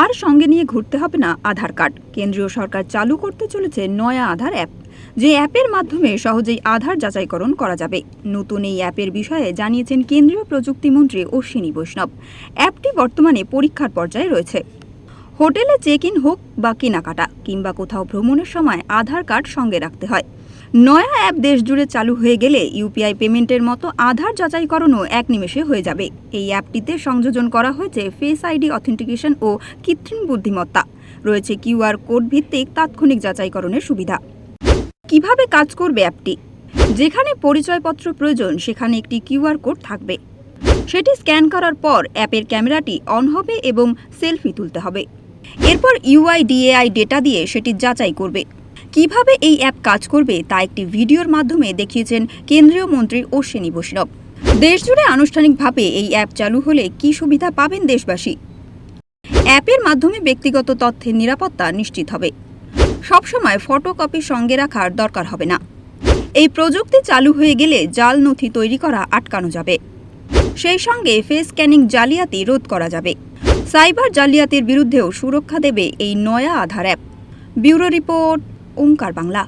আর সঙ্গে নিয়ে ঘুরতে হবে না আধার কার্ড। কেন্দ্রীয় সরকার চালু করতে চলেছে নয়া আধার অ্যাপ। যে অ্যাপের মাধ্যমে সহজেই আধার যাচাইকরণ করা যাবে। নতুন এই অ্যাপের বিষয়ে জানিয়েছেন কেন্দ্রীয় প্রযুক্তিমন্ত্রী অশ্বিনী বৈষ্ণব। অ্যাপটি বর্তমানে পরীক্ষার পর্যায়ে রয়েছে। হোটেলে চেক ইন হোক বা কেনাকাটা, কিংবা কোথাও ভ্রমণের সময় আধার কার্ড সঙ্গে রাখতে হয়। নয়া অ্যাপ দেশ জুড়ে চালু হয়ে গেলে ইউপিআই পেমেন্টের মতো আধার যাচাইকরণও এক নিমেষে হয়ে যাবে। এই অ্যাপটিতে সংযোজন করা হয়েছে ফেস আইডি অথেন্টিকেশন ও কৃত্রিম বুদ্ধিমত্তা। রয়েছে কিউআর কোড ভিত্তিক তাৎক্ষণিক যাচাইকরণের সুবিধা। কীভাবে কাজ করবে অ্যাপটি? যেখানে পরিচয়পত্র প্রয়োজন, সেখানে একটি কিউআর কোড থাকবে। সেটি স্ক্যান করার পর অ্যাপের ক্যামেরাটি অন হবে এবং সেলফি তুলতে হবে। এরপর ইউআইডিএআই ডেটা দিয়ে সেটি যাচাই করবে। কীভাবে এই অ্যাপ কাজ করবে তা একটি ভিডিওর মাধ্যমে দেখিয়েছেন কেন্দ্রীয় মন্ত্রী অশ্বিনী বৈষ্ণব। দেশজুড়ে আনুষ্ঠানিকভাবে এই অ্যাপ চালু হলে কি সুবিধা পাবেন দেশবাসী? অ্যাপের মাধ্যমে ব্যক্তিগত তথ্যের নিরাপত্তা নিশ্চিত হবে। সবসময় ফটোকপি সঙ্গে রাখার দরকার হবে না। এই প্রযুক্তি চালু হয়ে গেলে জাল নথি তৈরি করা আটকানো যাবে। সেই সঙ্গে ফেস স্ক্যানিং জালিয়াতি রোধ করা যাবে। সাইবার জালিয়াতির বিরুদ্ধেও সুরক্ষা দেবে এই নয়া Aadhaar app. Bureau report Onkar Bangla.